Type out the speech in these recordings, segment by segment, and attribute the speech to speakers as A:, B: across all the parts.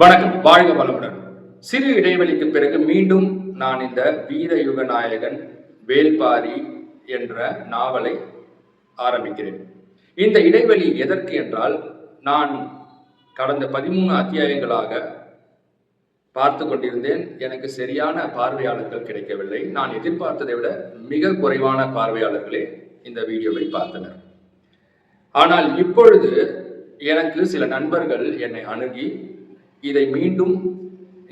A: வணக்கம் வாழ்க வளமுடன். சிறு இடைவெளிக்கு பிறகு மீண்டும் நான் இந்த வீரயுக நாயகன் வேல்பாரி என்ற நாவலை ஆரம்பிக்கிறேன். இந்த இடைவெளி எதற்கு என்றால் நான் கடந்த பதிமூணு அத்தியாயங்களாக பார்த்து கொண்டிருந்தேன். எனக்கு சரியான பார்வையாளர்கள் கிடைக்கவில்லை. நான் எதிர்பார்த்ததை விட மிக குறைவான பார்வையாளர்களே இந்த வீடியோவை பார்த்தனர். ஆனால் இப்பொழுது எனக்கு சில நண்பர்கள் என்னை அணுகி இதை மீண்டும்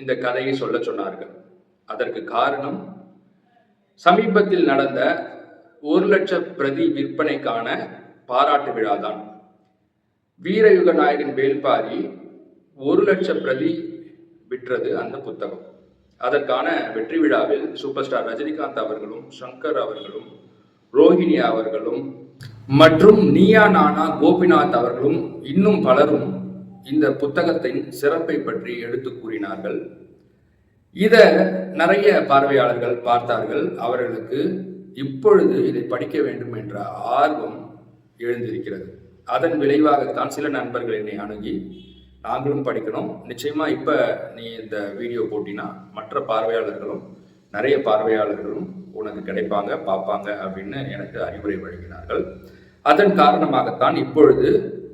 A: இந்த கதையை சொல்ல சொன்னார்கள். அதற்கு காரணம் சமீபத்தில் நடந்த ஒரு லட்ச பிரதி விற்பனைக்கான பாராட்டு விழாதான். வீரயுக நாயகன் வேல்பாரி ஒரு லட்ச பிரதி விற்றது அந்த புத்தகம். அதற்கான வெற்றி விழாவில் சூப்பர் ஸ்டார் ரஜினிகாந்த் அவர்களும் சங்கர் அவர்களும் ரோஹிணி அவர்களும் மற்றும் நீயா நானா கோபிநாத் அவர்களும் இன்னும் பலரும் இந்த புத்தகத்தின் சிறப்பை பற்றி எடுத்து கூறினார்கள். இதை நிறைய பார்வையாளர்கள் பார்த்தார்கள். அவர்களுக்கு இப்பொழுது இதை படிக்க வேண்டும் என்ற ஆர்வம் எழுந்திருக்கிறது. அதன் விளைவாகத்தான் சில நண்பர்கள் என்னை அணுகி நாங்களும் படிக்கணும். நிச்சயமா இப்ப நீ இந்த வீடியோ போட்டினா மற்ற பார்வையாளர்களும் நிறைய பார்வையாளர்களும் உனக்கு கிடைப்பாங்க பார்ப்பாங்க அப்படின்னு எனக்கு அறிவுரை வழங்கினார்கள். அதன் காரணமாகத்தான் இப்பொழுது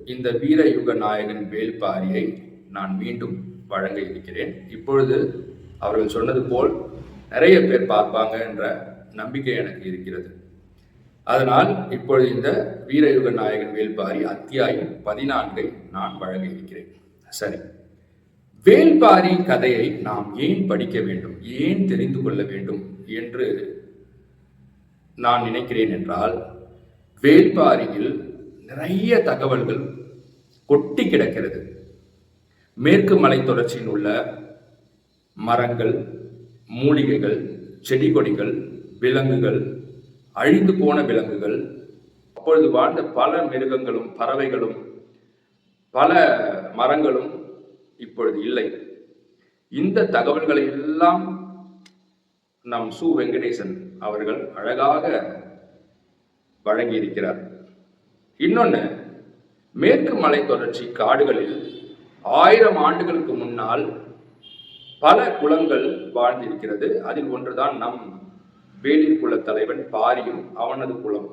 A: இந்த வீரயுக நாயகன் வேல்பாரியை நான் மீண்டும் வழங்க இருக்கிறேன் இப்பொழுது அவர்கள் சொன்னது போல் நிறைய பேர் பார்ப்பாங்க என்ற நம்பிக்கை எனக்கு இருக்கிறது. அதனால் இப்பொழுது இந்த வீரயுக நாயகன் வேல்பாரி அத்தியாயம் பதினான்கை நான் வழங்க இருக்கிறேன் சரி. வேல்பாரி கதையை நாம் ஏன் படிக்க வேண்டும்? ஏன் தெரிந்து கொள்ள வேண்டும் என்று நான் நினைக்கிறேன் என்றால் வேல்பாரியில் நிறைய தகவல்கள் கொட்டி கிடக்கிறது. மேற்கு மலை தொடர்ச்சியில் உள்ள மரங்கள் மூலிகைகள் செடி கொடிகள் விலங்குகள் அழிந்து போன விலங்குகள் அப்பொழுது வாழ்ந்த பல மிருகங்களும் பறவைகளும் பல மரங்களும் இப்பொழுது இல்லை. இந்த தகவல்களை எல்லாம் நம் சு வெங்கடேசன் அவர்கள் அழகாக வழங்கியிருக்கிறார். இன்னொன்று மேற்கு மலை தொடர்ச்சி காடுகளில் ஆயிரம் ஆண்டுகளுக்கு முன்னால் பல குலங்கள் வாழ்ந்திருக்கிறது. அதில் ஒன்றுதான் நம் வேலிர் குல தலைவன் பாரியும் அவனது குலம்.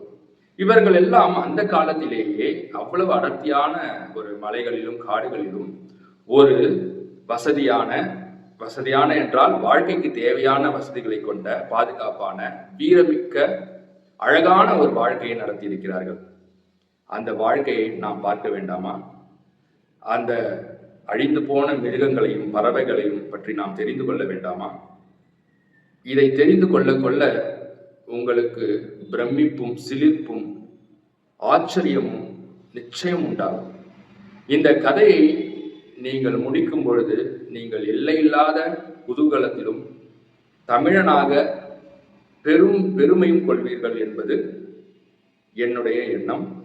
A: இவர்கள் எல்லாம் அந்த காலத்திலேயே அவ்வளவு அடர்த்தியான ஒரு மலைகளிலும் காடுகளிலும் ஒரு வசதியான வசதியான என்றால் வாழ்க்கைக்கு தேவையான வசதிகளை கொண்ட பாதுகாப்பான வீரமிக்க அழகான ஒரு வாழ்க்கையை நடத்தியிருக்கிறார்கள். அந்த வாழ்க்கையை நாம் பார்க்க வேண்டாமா? அந்த அழிந்து போன மிருகங்களையும் பறவைகளையும் பற்றி நாம் தெரிந்து கொள்ள வேண்டாமா? இதை தெரிந்து கொள்ள கொள்ள உங்களுக்கு பிரமிப்பும் சிலிர்ப்பும் ஆச்சரியமும் நிச்சயம் உண்டாகும். இந்த கதையை நீங்கள் முடிக்கும் பொழுது நீங்கள் எல்லையில்லாத குதூகலத்திலும் தமிழனாக பெரும் பெருமையும் கொள்வீர்கள் என்பது என்னுடைய எண்ணம்.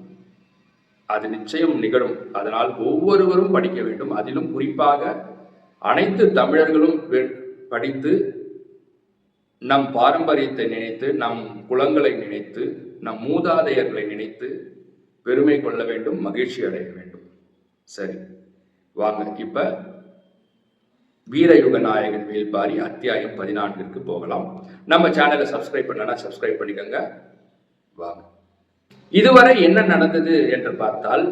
A: அது நிச்சயம் நிகழும். அதனால் ஒவ்வொருவரும் படிக்க வேண்டும். அதிலும் குறிப்பாக அனைத்து தமிழர்களும் பெ- படித்து நம் பாரம்பரியத்தை நினைத்து நம் குலங்களை நினைத்து நம் மூதாதையர்களை நினைத்து பெருமை கொள்ள வேண்டும் மகிழ்ச்சி அடைய வேண்டும். சரி. வாங்க. இப்ப வீரயுக நாயகன் வேல்பாரி அத்தியாயம் பதினான்கிற்கு போகலாம். நம்ம சேனலை சப்ஸ்கிரைப் பண்ணனா சப்ஸ்கிரைப் பண்ணிக்கோங்க. வாங்க. இதுவரை என்ன நடந்தது என்று பார்த்தால்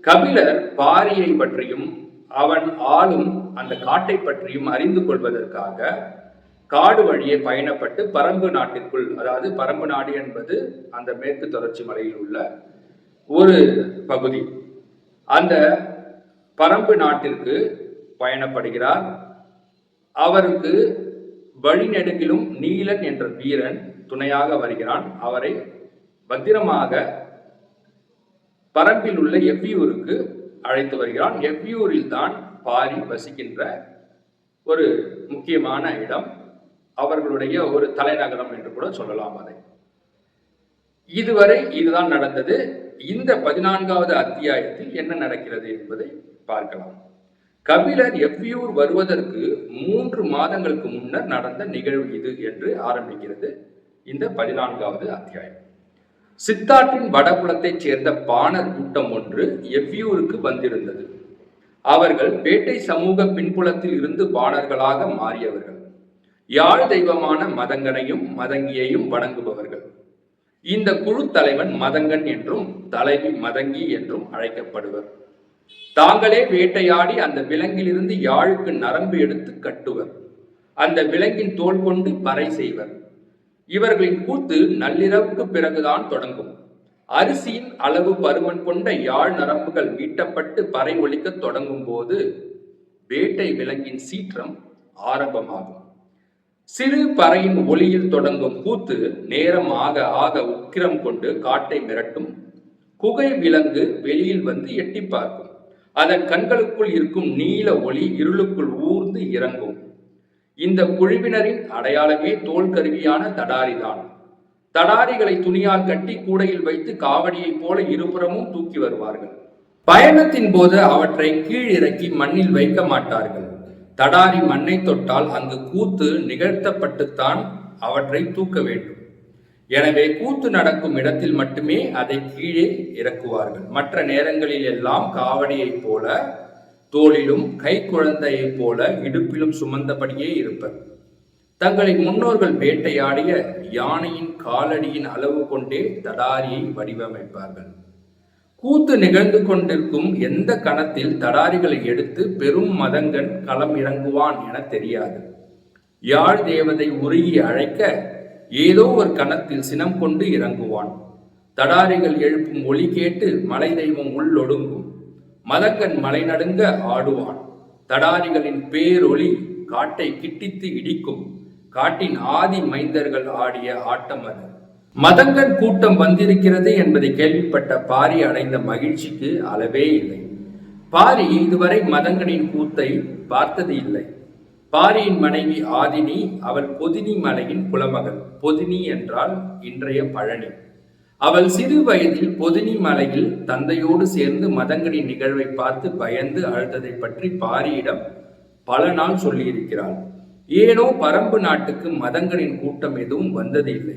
A: கபிலர் பாரியை பற்றியும் அவன் ஆளும் அந்த காட்டை பற்றியும் அறிந்து கொள்வதற்காக காடு வழியே பயணப்பட்டு பரம்பு நாட்டிற்குள் அதாவது பரம்பு நாடு என்பது அந்த மேற்கு தொடர்ச்சி மலையில் உள்ள ஒரு பகுதி. அந்த பரம்பு நாட்டிற்கு பயணப்படுகிறார். அவருக்கு வழிநெடுகிலும் நீலன் என்ற வீரன் துணையாக வருகிறான். அவரை பத்திரமாக பரம்பில் உள்ள எவ்வியூருக்கு அழைத்து வருகிறான். எவ்வியூரில் தான் பாரி வசிக்கின்ற ஒரு முக்கியமான இடம். அவர்களுடைய ஒரு தலைநகரம் என்று கூட சொல்லலாம் அதை. இதுவரை இதுதான் நடந்தது. இந்த பதினான்காவது அத்தியாயத்தில் என்ன நடக்கிறது என்பதை பார்க்கலாம். கபிலர் எவ்வியூர் வருவதற்கு மூன்று மாதங்களுக்கு முன்னர் நடந்த நிகழ்வு இது என்று ஆரம்பிக்கிறது. இந்த பதினான்காவது அத்தியாயம். சித்தாற்றின் வடபுலத்தைச் சேர்ந்த பாணர் கூட்டம் ஒன்று எவ்வியூருக்கு வந்திருந்தது. அவர்கள் பேட்டை சமூக பின்புலத்தில் இருந்து பாணர்களாக மாறியவர்கள். யாழ் தெய்வமான மதங்கனையும் மதங்கியையும் வணங்குபவர்கள். இந்த குழு தலைவன் மதங்கன் என்றும் தலைவி மதங்கி என்றும் அழைக்கப்படுவர். தாங்களே வேட்டையாடி அந்த விலங்கிலிருந்து யாழுக்கு நரம்பு எடுத்து கட்டுவர். அந்த விலங்கின் தோல் கொண்டு பறை செய்வர். இவர்களின் கூத்து நள்ளிரவுக்கு பிறகுதான் தொடங்கும். அரிசியின் அளவு பருமன் கொண்ட யாழ் நரம்புகள் மீட்டப்பட்டு பறை ஒலிக்கத் தொடங்கும் போது வேட்டை விலங்கின் சீற்றம் ஆரம்பமாகும். சிறு பறையின் ஒளியில் தொடங்கும் கூத்து நேரம் ஆக ஆக உக்கிரம் கொண்டு காட்டை மிரட்டும். குகை விலங்கு வெளியில் வந்து எட்டி பார்க்கும். அதன் கண்களுக்குள் இருக்கும் நீல ஒளி இருளுக்குள் ஊர்ந்து இறங்கும். இந்த குழுவினரின் அடையாளமே தோல் கருவியான தடாரிதான் தடாரிகளை துணியால் கட்டி கூடையில் வைத்து காவடியைப் போல இருபுறமும் தூக்கி வருவார்கள். பயணத்தின் போது அவற்றை கீழ் இறக்கி மண்ணில் வைக்க மாட்டார்கள். தடாரி மண்ணை தொட்டால் அங்கு கூத்து நிகழ்த்தப்பட்டுத்தான் அவற்றை தூக்க வேண்டும். எனவே கூத்து நடக்கும் இடத்தில் மட்டுமே அதை கீழே இறக்குவார்கள். மற்ற நேரங்களில் எல்லாம் காவடியைப் போல தோளிலும் கை குழந்தையைப் போல இடுப்பிலும் சுமந்தபடியே இருப்பர். தங்களை முன்னோர்கள் வேட்டையாடிய யானையின் காலடியின் அளவு கொண்டே தடாரியை வடிவமைப்பார்கள். கூத்து நிகழ்ந்து கொண்டிருக்கும் எந்த கணத்தில் தடாரிகளை எடுத்து பெரும் மதங்கன் களம் இறங்குவான் என தெரியாது. யாழ் தேவதை உருகி அழைக்க ஏதோ ஒரு கணத்தில் சினம் கொண்டு இறங்குவான். தடாரிகள் எழுப்பும் ஒலி கேட்டு மலை தெய்வம் உள்ளொடுங்கும் மதங்கன் மலை நடுங்க ஆடுவான். தடாரிகளின் பேரொளி காட்டை கிட்டித்து இடிக்கும். காட்டின் ஆதி மைந்தர்கள் ஆடிய ஆட்டம் அது. மதங்கன் கூட்டம் வந்திருக்கிறது என்பதை கேள்விப்பட்ட பாரி அடைந்த மகிழ்ச்சிக்கு அளவே இல்லை. பாரி இதுவரை மதங்கனின் கூத்தை பார்த்தது இல்லை. பாரியின் மனைவி ஆதினி அவள் பொதினி மலையின் குலமகள் பொதினி என்றால் இன்றைய பழனி. அவள் சிறு வயதில் பொதினி மலையில் தந்தையோடு சேர்ந்து மதங்கடி நிகழ்வை பார்த்து பயந்து அழுததை பற்றி பாரியிடம் பல நாள் சொல்லியிருக்கிறாள். ஏனோ பரம்பு நாட்டுக்கு மதங்களின் கூட்டம் எதுவும் வந்ததில்லை.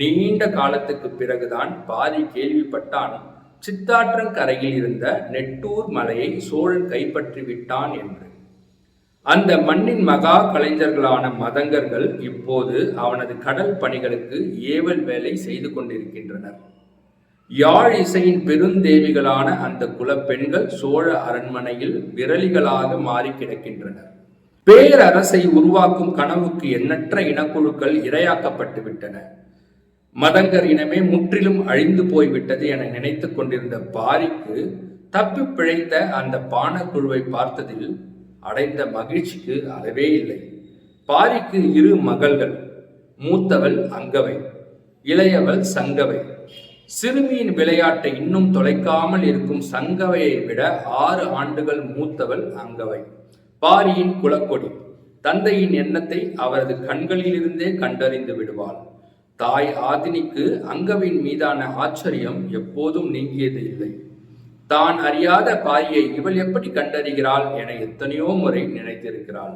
A: நீண்ட காலத்துக்கு பிறகுதான் பாரி கேள்விப்பட்டான் சித்தாற்றங்கரையில் இருந்த நெட்டூர் மலையை சோழன் கைப்பற்றி விட்டான் என்று. அந்த மண்ணின் மகா கலைஞர்களான மதங்கர்கள் இப்போது அவனது கடல் பணிகளுக்கு ஏவல் வேலை செய்து கொண்டிருக்கின்றனர். யாழ் இசையின் பெருந்தேவிகளான அந்த குலப்பெண்கள் சோழ அரண்மனையில் விரலிகளாக மாறி கிடக்கின்றனர். பேரரசை உருவாக்கும் கனவுக்கு எண்ணற்ற இனக்குழுக்கள் இரையாக்கப்பட்டு விட்டன. மதங்கர் இனமே முற்றிலும் அழிந்து போய்விட்டது என நினைத்துக் கொண்டிருந்த பாரிக்கு தப்பி பிழைத்த அந்த பானக்குழுவை பார்த்ததில் அடைந்த மகிழ்ச்சிக்கு அளவே இல்லை. பாரிக்கு இரு மகள்கள் மூத்தவள் அங்கவை இளையவள் சங்கவை. சிறுமியின் விளையாட்டை இன்னும் தொலைக்காமல் இருக்கும் சங்கவையை விட ஆறு ஆண்டுகள் மூத்தவள் அங்கவை. பாரியின் குலக்கொடி தந்தையின் எண்ணத்தை அவரது கண்களிலிருந்தே கண்டறிந்து விடுவாள். தாய் ஆதினிக்கு அங்கவின் மீதான ஆச்சரியம் எப்போதும் நீங்கியது இல்லை. தான் அறியாத பாரியை இவள் எப்படி கண்டறிகிறாள் என எத்தனையோ முறை நினைத்திருக்கிறாள்.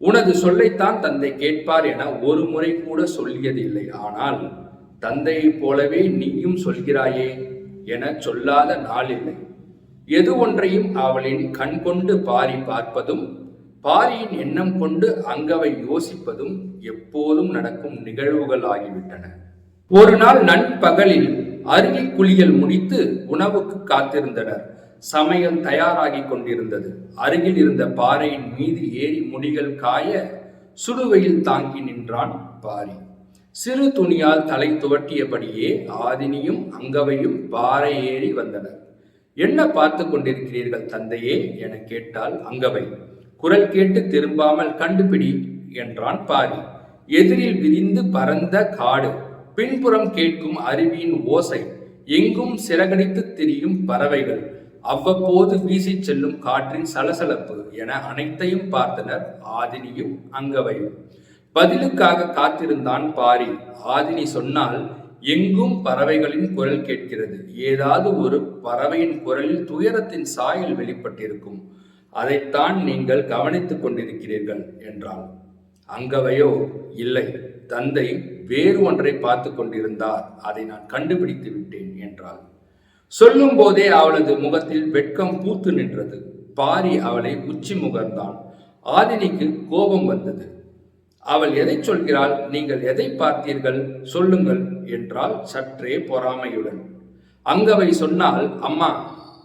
A: உனது சொல்லைத்தான் தந்தை கேட்பார் என ஒரு முறை கூட சொல்லியதில்லை. ஆனால் தந்தையைப் போலவே நீயும் சொல்கிறாயே என சொல்லாத நாள் இல்லை. எது ஒன்றையும் அவளின் கண் கொண்டு பாரி பார்ப்பதும் பாரியின் எண்ணம் கொண்டு அங்கவை யோசிப்பதும் எப்போதும் நடக்கும் நிகழ்வுகள் ஆகிவிட்டன. ஒரு நாள் நண்பகலில் அருகில் குளியல் முடித்து உணவுக்கு காத்திருந்தனர். சமையல் தயாராகி கொண்டிருந்தது. அருகில் இருந்த பாறையின் மீது ஏறி முடிகள் காய சுடுவையில் தாங்கி நின்றான் பாரி. சிறு துணியால் தலை துவட்டியபடியே ஆதினியும் அங்கவையும் பாறை ஏறி வந்தனர். என்ன பார்த்து கொண்டிருக்கிறீர்கள் தந்தையே? என கேட்டால் அங்கவை. குரல் கேட்டு திரும்பாமல் கண்டுபிடி என்றான் பாரி. எதிரில் விரிந்து பரந்த காடு பின்புறம் கேட்கும் அருவியின் ஓசை எங்கும் சிறகடித்து திரியும் பறவைகள் அவ்வப்போது வீசிச் செல்லும் காற்றின் சலசலப்பு என அனைத்தையும் பார்த்தனர் ஆதினியும் அங்கவையும். பதிலுக்காக காத்திருந்தான் பாரி. ஆதினி சொன்னால் எங்கும் பறவைகளின் குரல் கேட்கிறது. ஏதாவது ஒரு பறவையின் குரலில் துயரத்தின் சாயல் வெளிப்பட்டிருக்கும். அதைத்தான் நீங்கள் கவனித்துக் கொண்டிருக்கிறீர்கள் என்றாள். அங்கவையோ இல்லை. தந்தை வேறு ஒன்றை பார்த்து கொண்டிருந்தார். அதை நான் கண்டுபிடித்து விட்டேன் என்றாள். சொல்லும் போதே அவளது முகத்தில் வெட்கம் பூத்து நின்றது. பாரி அவளை உச்சி முகர்ந்தான். ஆதினிக்கு கோபம் வந்தது. அவள் எதை சொல்கிறாள்? நீங்கள் எதை பார்த்தீர்கள்? சொல்லுங்கள் என்றால் சற்றே பொறாமையுடன். அங்கவை சொன்னால் அம்மா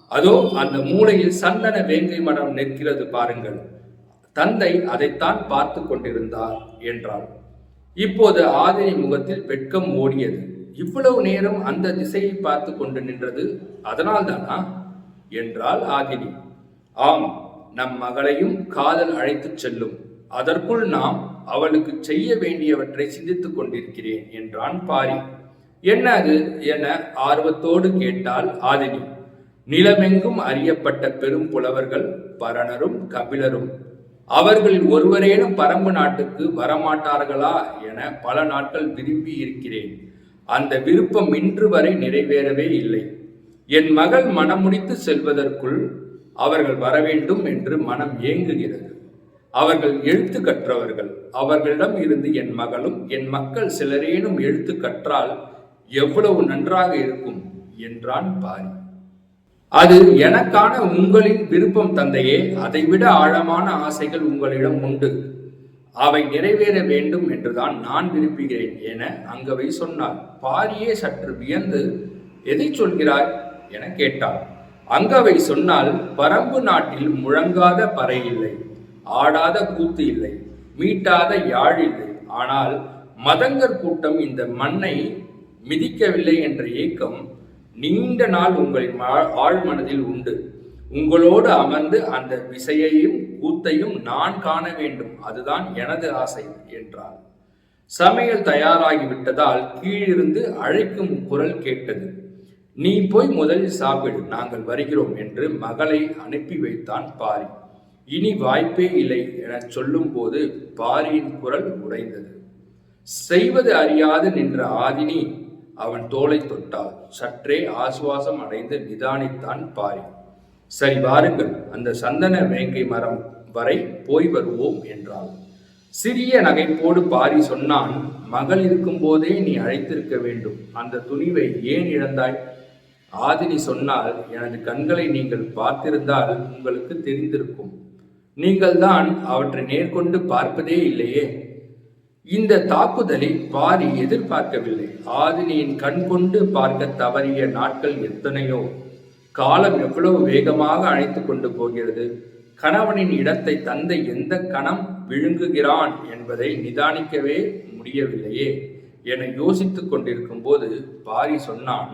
A: அதோ அந்த மூலையில் சந்தன வேங்கை மடம் நிற்கிறது பாருங்கள். தந்தை அதைத்தான் பார்த்து கொண்டிருந்தார் என்றாள். இப்போது ஆதினி முகத்தில் வெட்கம் ஓடியது. இவ்வளவு நேரம் அந்த திசையை பார்த்து கொண்டு நின்றது அதனால்தானா? என்றாள் ஆதினி ஆம் நம் மகளையும் காதல் அழைத்துச் செல்லும். அதற்குள் நாம் அவளுக்கு செய்ய வேண்டியவற்றை சிந்தித்துக் கொண்டிருக்கிறேன் என்றான் பாரி. என்ன அது? என ஆர்வத்தோடு கேட்டாள் ஆதினி நிலமெங்கும் அறியப்பட்ட பெரும் புலவர்கள் பரணரும் கபிலரும் அவர்களில் ஒருவரேனும் பரம்பு நாட்டுக்கு வரமாட்டார்களா என பல நாட்கள் விரும்பி இருக்கிறேன். அந்த விருப்பம் இன்று வரை நிறைவேறவே இல்லை. என் மகள் மனமுடித்து செல்வதற்குள் அவர்கள் வர வேண்டும் என்று மனம் ஏங்குகிறது. அவர்கள் எழுத்து கற்றவர்கள். அவர்களிடம் இருந்து என் மகளும் என் மக்கள் சிலரேனும் எழுத்து கற்றால் எவ்வளவு நன்றாக இருக்கும் என்றான் பாரி. அது எனக்கான உங்களின் விருப்பம் தந்தையே அதைவிட ஆழமான ஆசைகள் உங்களிடம் உண்டு. அவை நிறைவேற வேண்டும் என்றுதான் நான் விரும்புகிறேன் என அங்கவை சொன்னார் பாரியே சற்று வியந்து எதை சொல்கிறாய்? என கேட்டார் அங்கவை சொன்னால் பரம்பு நாட்டில் முழங்காத பறை இல்லை ஆடாத கூத்து இல்லை மீட்டாத யாழ் இல்லை. ஆனால் மதங்கர் கூட்டம் இந்த மண்ணை மிதிக்கவில்லை என்ற ஏக்கம் நீண்ட நாள் உங்களின் மா- ஆழ்மனதில் உண்டு. உங்களோடு அமர்ந்து அந்த விசையையும் கூத்தையும் நான் காண வேண்டும். அதுதான் எனது ஆசை என்றார். சமையல் தயாராகிவிட்டதால் கீழிருந்து அழைக்கும் குரல் கேட்டது. நீ போய் முதலில் சாப்பிடு நாங்கள் வருகிறோம் என்று மகளை அனுப்பி வைத்தான் பாரி. இனி வாய்ப்பே இல்லை என சொல்லும்போது பாரியின் குரல் உடைந்தது. செய்வது அறியாது நின்ற ஆதினி அவன் தோலை தொட்டாள். சற்றே ஆசுவாசம் அடைந்து நிதானித்தான் பாரி. சரி வாருங்கள் அந்த சந்தன வேங்கை மரம் வரை போய் வருவோம் என்றாள். சிறிய நகைப்போடு பாரி சொன்னான் மகள் இருக்கும்போதே நீ அழைத்திருக்க வேண்டும். அந்த துணிவை ஏன் இழந்தாய்? ஆதினி சொன்னால் எனது கண்களை நீங்கள் பார்த்திருந்தால் உங்களுக்கு தெரிந்திருக்கும். நீங்கள்தான் அவற்றை நேர்கொண்டு பார்ப்பதே இல்லையே. இந்த தாக்குதலை பாரி எதிர்பார்க்கவில்லை. ஆதினியின் கண் கொண்டு பார்க்க தவறிய நாட்கள் எத்தனையோ? காலம் எவ்வளவு வேகமாக அழைத்து கொண்டு போகிறது? கணவனின் இடத்தை தந்தை எந்த கணம் விழுங்குகிறான் என்பதை நிதானிக்கவே முடியவில்லையே என யோசித்துக் கொண்டிருக்கும் போது பாரி சொன்னான்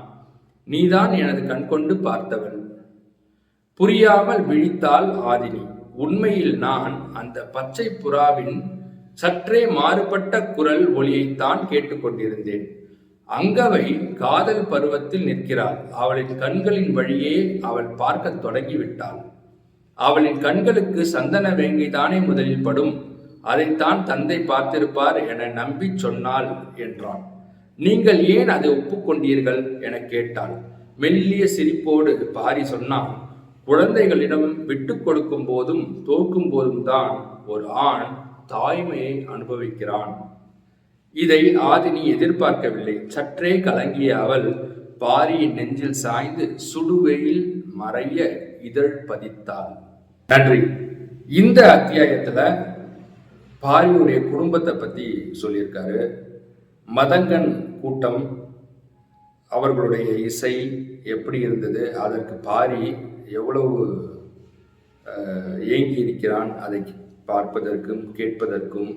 A: நீதான் எனது கண் கொண்டு பார்த்தவள் புரியாமல் விழித்தாள் ஆதினி. உண்மையில் நான் அந்த பச்சை புறாவின் சற்றே மாறுபட்ட குரல் ஒளியைத்தான் கேட்டுக்கொண்டிருந்தேன் அங்கவை காதல் பருவத்தில் நிற்கிறாள். அவளின் கண்களின் வழியே அவள் பார்க்கத் தொடங்கிவிட்டாள். அவளின் கண்களுக்கு சந்தன வேங்கை தானே முதலில் படும். அதைத்தான் தந்தை பார்த்திருப்பார் என நம்பி சொன்னாள் என்றான். நீங்கள் ஏன் அதை ஒப்புக்கொண்டீர்கள் என கேட்டாள். மெல்லிய சிரிப்போடு பாரி சொன்னான். குழந்தைகளிடம் விட்டு கொடுக்கும் போதும் தோற்கும் போதும் தான் ஒரு ஆண் தாய்மையை அனுபவிக்கிறான். இதை ஆதினி எதிர்பார்க்கவில்லை. சற்றே கலங்கிய அவள் பாரியின் நெஞ்சில் சாய்ந்து சுடுவெயில் மறைய இதழ் பதித்தாள். நன்றி. இந்த அத்தியாயத்துல பாரியுடைய குடும்பத்தை பத்தி சொல்லியிருக்காரு. மதங்கன் கூட்டம் அவர்களுடைய இசை எப்படி இருந்தது அதற்கு பாரி எவ்வளவு ஏங்கி இருக்கிறான் அதை பார்ப்பதற்கும் கேட்பதற்கும்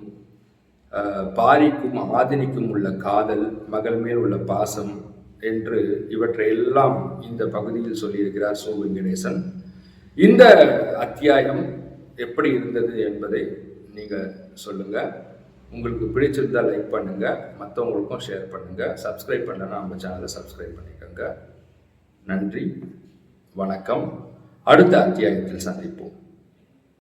A: பாரிக்கும் ஆதினிக்கும் உள்ள காதல் மகள் மேல் உள்ள பாசம் என்று இவற்றையெல்லாம் இந்த பகுதியில் சொல்லியிருக்கிறார் சோ வெங்கடேசன் இந்த அத்தியாயம் எப்படி இருந்தது என்பதை நீங்கள் சொல்லுங்கள் உங்களுக்கு பிடிச்சிருந்தா லைக் பண்ணுங்கள் மற்றவங்களுக்கும் ஷேர் பண்ணுங்கள் சப்ஸ்கிரைப் பண்ணனா நம்ம சேனலை சப்ஸ்கிரைப் பண்ணிக்கோங்க. நன்றி. வணக்கம். அடுத்த அத்தியாயத்தில் சந்திப்போம்.